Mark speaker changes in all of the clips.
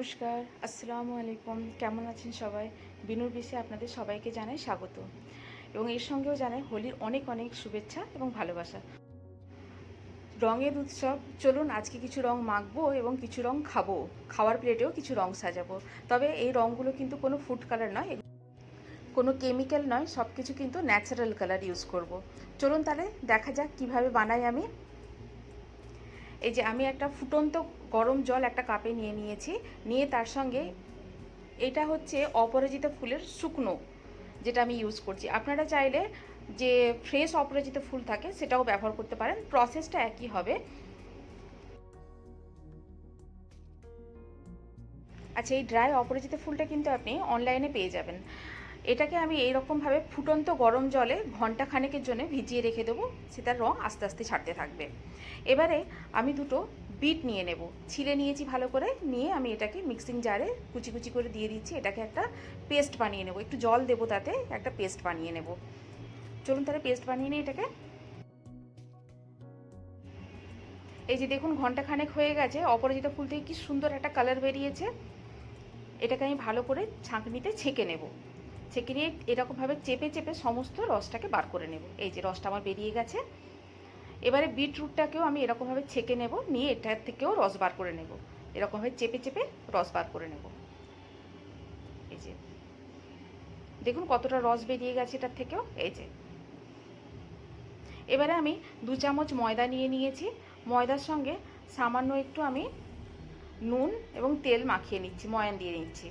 Speaker 1: নমস্কার, আসসালামু আলাইকুম। কেমন আছেন সবাই? বিনুর বিষয়ে আপনাদের সবাইকে জানাই স্বাগত। এবং এর সঙ্গেও জানাই হোলির অনেক অনেক শুভেচ্ছা এবং ভালোবাসা। রঙের উৎসব, চলুন আজকে কিছু রং মাখবো এবং কিছু রং খাব। খাওয়ার প্লেটেও কিছু রং সাজাবো। তবে এই রঙগুলো কিন্তু কোনো ফুড কালার নয়, কোনো কেমিক্যাল নয় সব কিছু কিন্তু ন্যাচারাল কালার ইউজ করব। চলুন তাহলে দেখা যাক কীভাবে বানাই আমি। এই যে আমি একটা ফুটন্ত গরম জল একটা কাপে নিয়ে নিয়েছি। নিয়ে তার সঙ্গে এটা হচ্ছে অপরাজিতা ফুলের শুকনো, যেটা আমি ইউজ করছি। আপনারা চাইলে যে ফ্রেশ অপরাজিত ফুল থাকে সেটাও ব্যবহার করতে পারেন। প্রসেসটা একই হবে। আচ্ছা এই ড্রাই অপরাজিত ফুলটা কিন্তু আপনি অনলাইনে পেয়ে যাবেন। এটাকে আমি এইরকমভাবে ফুটন্ত গরম জলে ঘণ্টা খানেকের জন্য ভিজিয়ে রেখে দেবো। সেটার রং আস্তে আস্তে ছাড়তে থাকবে। এবারে আমি দুটো বিট নিয়ে নেব। ছিলে নিয়েছি ভালো করে, নিয়ে আমি এটাকে মিক্সিং জারে কুচি কুচি করে দিয়ে দিচ্ছি। এটাকে একটা পেস্ট বানিয়ে নেব। একটু জল দেবো তাতে, একটা পেস্ট বানিয়ে নেব। চলুন তাহলে পেস্ট বানিয়ে নিই এটাকে। এই যে দেখুন, ঘণ্টা খানেক হয়ে গেছে। অপরাজিতা ফুল থেকে কি সুন্দর একটা কালার বেরিয়েছে। এটাকে আমি ভালো করে ছাঁকনিতে ছেঁকে নেব। ছেঁকে নিয়ে এরকমভাবে চেপে চেপে সমস্ত রসটাকে বার করে নেব। এই যে রসটা আমার বেরিয়ে গেছে। এবারে বিটরুটটাকেও আমি এরকমভাবে ছেঁকে নেব, নিয়ে এটার থেকেও রস বার করে নেব। এরকমভাবে চেপে চেপে রস বার করে নেব। এই যে। দেখুন কতটা রস বেরিয়ে গেছে এটার থেকেও। এই যে। এবারে আমি দু চামচ ময়দা নিয়ে নিয়েছি। ময়দার সঙ্গে সামান্য একটু আমি নুন এবং তেল মাখিয়ে নিচ্ছি, ময়ান দিয়ে নিচ্ছি।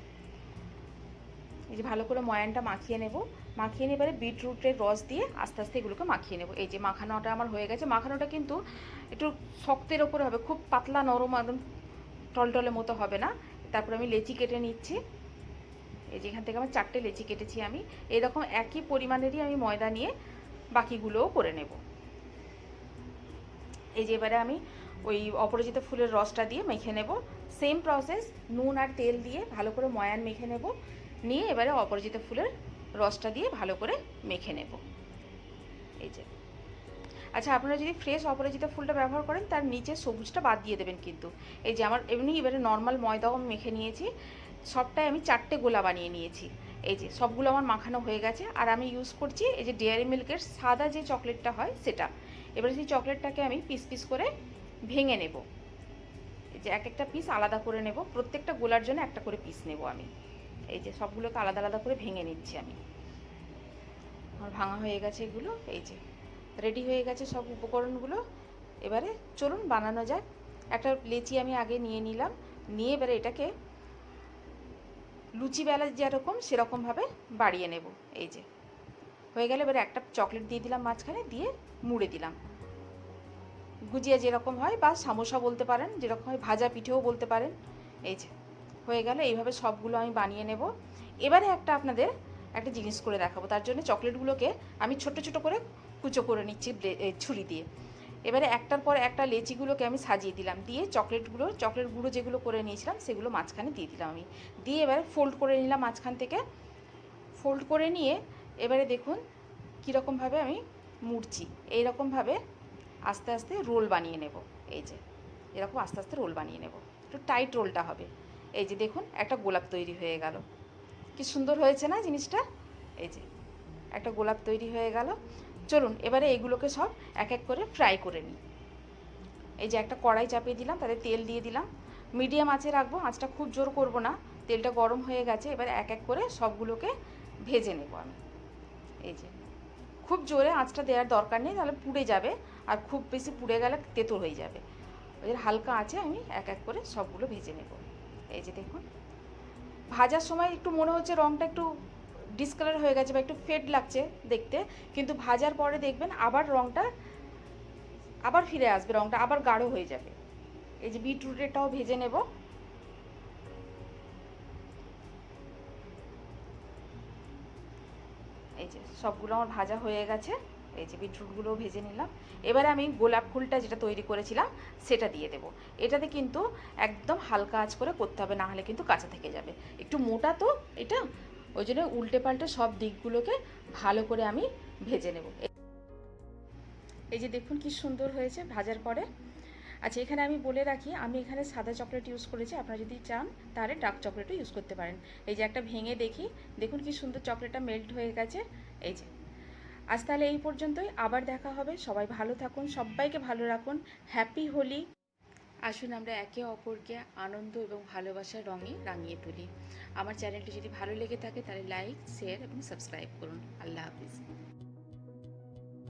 Speaker 1: এই যে ভালো করে ময়ানটা মাখিয়ে নেব। মাখিয়ে নিয়ে বিটরুটের রস দিয়ে আস্তে আস্তে এগুলোকে মাখিয়ে নেব। এই যে মাখানোটা আমার হয়ে গেছে। মাখানোটা কিন্তু একটু শক্তের ওপরে হবে, খুব পাতলা নরম একদম টলটলের মতো হবে না। তারপরে আমি লেচি কেটে নিচ্ছি। এই যে এখান থেকে আমার চারটে লেচি কেটেছি আমি। এরকম একই পরিমাণেরই আমি ময়দা নিয়ে বাকিগুলোও করে নেব। এই যে এবারে আমি ওই অপরাজিত ফুলের রসটা দিয়ে মেখে নেব। সেম প্রসেস, নুন আর তেল দিয়ে ভালো করে ময়ান মেখে নেব। নিয়ে এবারে অপরাজিত ফুলের রসটা দিয়ে ভালো করে মেখে নেব। এই যে। আচ্ছা আপনারা যদি ফ্রেশ অপরাজিতা ফুলটা ব্যবহার করেন, তার নিচে সবুজটা বাদ দিয়ে দেবেন কিন্তু। এই যে আমার এমনি এবারে নর্মাল ময়দাও আমি মেখে নিয়েছি, সবটাই আমি চারটে গোলা বানিয়ে নিয়েছি। এই যে, সবগুলো আমার মাখানো হয়ে গেছে। আর আমি ইউজ করছি এই যে ডেয়ারি মিল্কের সাদা যে চকলেটটা হয়, সেটা। এবারে সেই চকলেটটাকে আমি পিস পিস করে ভেঙে নেব। এই যে এক একটা পিস আলাদা করে নেব। প্রত্যেকটা গোলার জন্য একটা করে পিস নেব আমি। এই যে সবগুলোকে আলাদা আলাদা করে ভেঙে নিচ্ছি আমি। আমার ভাঙা হয়ে গেছে এগুলো, এই যে রেডি হয়ে গেছে সব উপকরণগুলো। এবারে চলুন বানানো যাক। একটা লেচি আমি আগে নিয়ে নিলাম। নিয়ে এবারে এটাকে লুচি বেলা যেরকম সেরকমভাবে বাড়িয়ে নেব। এই যে হয়ে গেলে, এবারে একটা চকলেট দিয়ে দিলাম মাঝখানে, দিয়ে মুড়ে দিলাম। গুজিয়া যেরকম হয় বা সামোসা বলতে পারেন, যেরকম হয় ভাজা পিঠেও বলতে পারেন। এই যে হয়ে গেল, এইভাবে সবগুলো আমি বানিয়ে নেব। এবারে একটা আপনাদের একটা জিনিস করে দেখাবো, তার জন্য চকলেটগুলোকে আমি ছোট ছোট করে কুচো করে নিচ্ছি ছুরি দিয়ে। এবারে একটার পর একটা লেচিগুলোকে আমি সাজিয়ে দিলাম, দিয়ে চকলেটগুলো, চকলেট গুঁড়ো যেগুলো করে নিয়েছিলাম সেগুলো মাঝখানে দিয়ে দিলাম আমি। দিয়ে এবারে ফোল্ড করে নিলাম মাঝখান থেকে। ফোল্ড করে নিয়ে এবারে দেখুন কীরকমভাবে আমি মুড়ছি। এইরকমভাবে আস্তে আস্তে রোল বানিয়ে নেব। এই যে, এরকম আস্তে আস্তে রোল বানিয়ে নেব। একটু টাইট রোলটা হবে। এই যে দেখুন, একটা গোলাপ তৈরি হয়ে গেল। কি সুন্দর হয়েছে না জিনিসটা? এই যে, একটা গোলাপ তৈরি হয়ে গেল। চলুন, এবারে এগুলোকে সব এক এক করে ফ্রাই করে নিই। এই যে একটা কড়াই চাপিয়ে দিলাম, তাতে তেল দিয়ে দিলাম। মিডিয়াম আঁচে রাখব, আঁচটা খুব জোর করব না। তেলটা গরম হয়ে গেছে, এবারে এক এক করে সবগুলোকে ভেজে নেব আমি। এই যে, খুব জোরে আঁচটা দেওয়ার দরকার নেই, তাহলে পুড়ে যাবে। আর খুব বেশি পুড়ে গেলে তেতো হয়ে যাবে। ওই হালকা আঁচে আমি এক এক করে সবগুলো ভেজে নেব। এই যে দেখুন। ভাজার সময় একটু মনে হচ্ছে রঙটা একটু ডিসকালার হয়ে গেছে বা একটু ফেড লাগছে দেখতে, কিন্তু ভাজার পরে দেখবেন আবার রঙটা আবার ফিরে আসবে রঙটা আবার গাঢ় হয়ে যাবে। এই যে বিটরুটেরটাও ভেজে নেব। এই যে সবগুলো আমার ভাজা হয়ে গেছে। এই যে বিটরুটগুলোও ভেজে নিলাম। এবারে আমি গোলাপ ফুলটা যেটা তৈরি করেছিলাম, সেটা দিয়ে দেব। এটাতে কিন্তু একদম হালকা আঁচ করে করতে হবে, না হলে কিন্তু কাঁচা থেকে যাবে। একটু মোটা তো এটা, ওই জন্য উল্টে পাল্টে সব দিকগুলোকে ভালো করে আমি ভেজে নেব। এই যে দেখুন কি সুন্দর হয়েছে ভাজার পরে। আচ্ছা এখানে আমি বলে রাখি, আমি এখানে সাদা চকলেট ইউজ করেছি, আপনারা যদি চান তাহলে ডার্ক চকলেটও ইউজ করতে পারেন। এই যে একটা ভেঙে দেখি, দেখুন কি সুন্দর চকলেটটা মেল্ট হয়ে গেছে। এই যে আজ তাহলে এই পর্যন্তই। আবার দেখা হবে। সবাই ভালো থাকুন, সবাইকে ভালো রাখুন। হ্যাপি হোলি আসুন আমরা একে অপরকে আনন্দ এবং ভালোবাসার রঙে রাঙিয়ে তুলি। আমার চ্যানেলটি যদি ভালো লেগে থাকে তাহলে লাইক শেয়ার এবং সাবস্ক্রাইব করুন। আল্লাহ হাফিজ।